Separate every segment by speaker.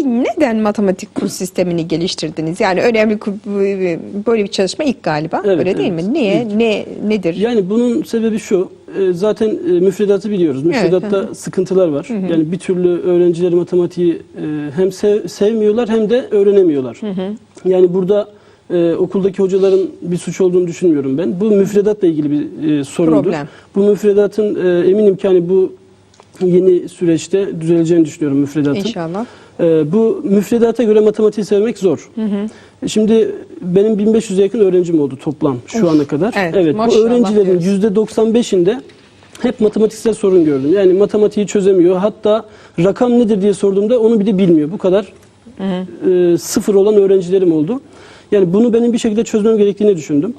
Speaker 1: Peki neden matematik kurs sistemini geliştirdiniz? Yani önemli kur- böyle bir çalışma ilk galiba.
Speaker 2: Evet,
Speaker 1: Öyle değil
Speaker 2: evet.
Speaker 1: mi? Niye? Ne nedir?
Speaker 2: Yani bunun sebebi şu. e, Zaten e, müfredatı biliyoruz. Müfredatta
Speaker 1: hı
Speaker 2: sıkıntılar var. Yani bir türlü öğrenciler matematiği e, hem sev- sevmiyorlar hem de öğrenemiyorlar. Yani burada e, okuldaki hocaların bir suç olduğunu düşünmüyorum ben. Bu müfredatla ilgili bir e, sorundur.
Speaker 1: Problem.
Speaker 2: Bu müfredatın e, eminim ki hani bu yeni süreçte düzeleceğini düşünüyorum müfredatın.
Speaker 1: İnşallah.
Speaker 2: Ee, bu müfredata göre matematiği sevmek zor. Şimdi benim 1500'e yakın öğrencim oldu toplam şu ana kadar.
Speaker 1: evet,
Speaker 2: bu
Speaker 1: maşallah
Speaker 2: öğrencilerin %95'inde hep matematiksel sorun gördüm. Yani matematiği çözemiyor. Hatta rakam nedir diye sorduğumda onu bile bilmiyor. Bu kadar e, sıfır olan öğrencilerim oldu. Yani bunu benim bir şekilde çözmem gerektiğini düşündüm.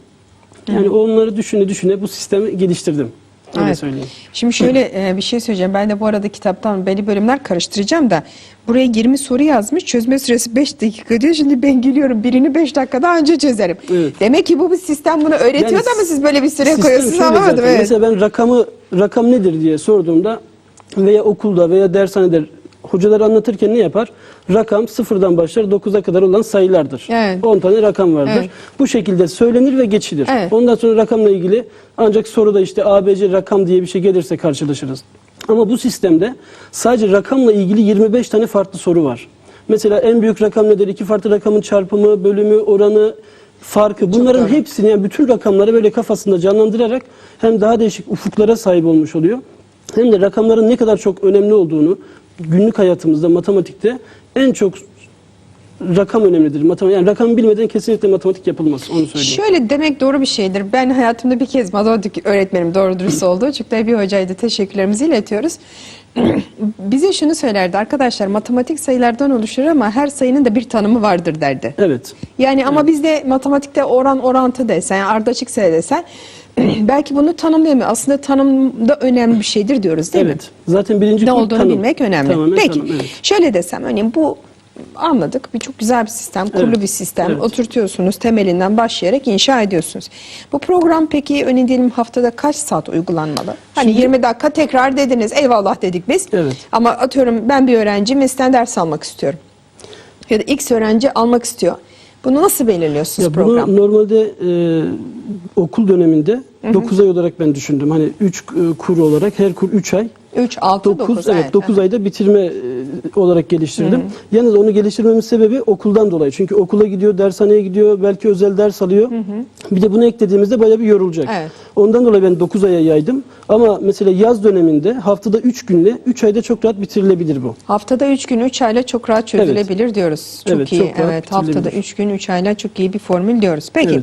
Speaker 2: Yani onları düşüne düşüne bu sistemi geliştirdim. Öyle
Speaker 1: Evet.
Speaker 2: söyleyeyim.
Speaker 1: Şimdi şöyle e, bir şey söyleyeceğim. Ben de bu arada kitaptan belli bölümler karıştıracağım da buraya 20 soru yazmış. Çözme süresi 5 dakika diyor. Şimdi ben geliyorum birini 5 dakikada önce çözerim.
Speaker 2: Evet.
Speaker 1: Demek ki bu bir sistem bunu öğretiyor
Speaker 2: Yani
Speaker 1: da mı siz böyle bir süre koyuyorsunuz anlamadım. Evet.
Speaker 2: Mesela ben rakamı rakam nedir diye sorduğumda veya okulda veya dershanede hocalar anlatırken ne yapar? Rakam sıfırdan başlar 9'a kadar olan sayılardır.
Speaker 1: Evet.
Speaker 2: 10 tane rakam vardır.
Speaker 1: Evet.
Speaker 2: Bu şekilde söylenir ve geçilir.
Speaker 1: Evet.
Speaker 2: Ondan sonra rakamla ilgili ancak soruda işte ABC rakam diye bir şey gelirse karşılaşırız. Ama bu sistemde sadece rakamla ilgili 25 tane farklı soru var. Mesela en büyük rakam nedir? İki farklı rakamın çarpımı, bölümü, oranı, farkı. Bunların hepsini yani bütün rakamları böyle kafasında canlandırarak hem daha değişik ufuklara sahip olmuş oluyor. Hem de rakamların ne kadar çok önemli olduğunu günlük hayatımızda matematikte en çok rakam önemlidir. Matematik, yani rakam bilmeden kesinlikle matematik yapılmaz. Onu söyleyeyim.
Speaker 1: Şöyle demek doğru bir şeydir. Ben hayatımda bir kez matematik öğretmenim doğru dürüst oldu. Çünkü bir hocaydı. Teşekkürlerimizi iletiyoruz. Bize şunu söylerdi arkadaşlar matematik sayılardan oluşur ama her sayının da bir tanımı vardır derdi.
Speaker 2: Evet.
Speaker 1: Yani ama bizde matematikte oran orantı desen, ardışık sayı desen belki bunu tanımlayamıyor. Aslında tanım da önemli bir şeydir diyoruz değil mi?
Speaker 2: Evet. Zaten birinci
Speaker 1: Ne olduğunu
Speaker 2: tanım.
Speaker 1: bilmek önemli.
Speaker 2: Tamamen
Speaker 1: Peki
Speaker 2: tanım, evet.
Speaker 1: şöyle desem örneğin bu anladık bir çok güzel bir sistem, kurulu
Speaker 2: Evet,
Speaker 1: bir sistem.
Speaker 2: evet.
Speaker 1: Oturtuyorsunuz temelinden başlayarak inşa ediyorsunuz. Bu program peki örneğin diyelim haftada kaç saat uygulanmalı? Hani 20 dakika tekrar dediniz eyvallah dedik biz.
Speaker 2: Evet.
Speaker 1: Ama atıyorum ben bir öğrenci meslekten ders almak istiyorum. Ya da X öğrenci almak istiyor. Bunu nasıl belirliyorsunuz
Speaker 2: Ya
Speaker 1: program?
Speaker 2: bunu normalde e, okul döneminde 9 ay olarak ben düşündüm. Hani 3 kur olarak her kur 3 ay.
Speaker 1: 3, 6,
Speaker 2: 9
Speaker 1: 9.
Speaker 2: evet 9 ayda bitirme e, olarak geliştirdim. Yalnız onu geliştirmemin sebebi okuldan dolayı. Çünkü okula gidiyor, dershaneye gidiyor, belki özel ders alıyor. Bir de bunu eklediğimizde bayağı bir yorulacak.
Speaker 1: Evet.
Speaker 2: Ondan dolayı ben 9 aya yaydım. Ama mesela yaz döneminde haftada 3 günle 3 ayda çok rahat bitirilebilir bu.
Speaker 1: Haftada 3 gün 3 ayla çok rahat çözülebilir diyoruz. Çok
Speaker 2: Evet,
Speaker 1: iyi.
Speaker 2: çok
Speaker 1: evet, haftada
Speaker 2: bitirilebilir.
Speaker 1: 3 gün 3 ayla çok iyi bir formül diyoruz. Peki.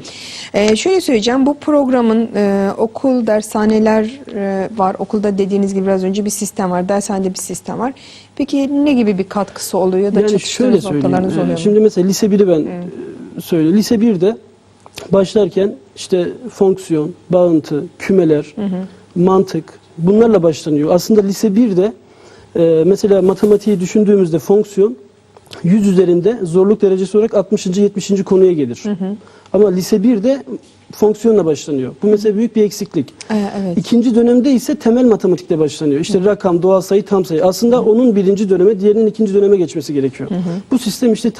Speaker 2: Evet.
Speaker 1: Ee, şöyle söyleyeceğim. Bu programın e, okul, dershaneler e, var. Okulda dediğiniz gibi biraz önce bir sistem var. Dershanede bir sistem var. Peki ne gibi bir katkısı oluyor ya da
Speaker 2: Yani
Speaker 1: çatıştığınız noktalarınız oluyor mu?
Speaker 2: Şimdi mesela lise 1'i ben e, söyle. Lise 1'de başlarken işte fonksiyon, bağıntı, kümeler, mantık bunlarla başlanıyor. Aslında lise 1'de e, mesela matematiği düşündüğümüzde fonksiyon 100 üzerinde zorluk derecesi olarak 60. 70. konuya gelir. Ama lise 1'de fonksiyonla başlanıyor. Bu mesela büyük bir eksiklik.
Speaker 1: Ee, evet.
Speaker 2: İkinci dönemde ise temel matematikte başlanıyor. İşte rakam, doğal sayı, tam sayı. Aslında onun birinci döneme, diğerinin ikinci döneme geçmesi gerekiyor. Bu sistem işte tam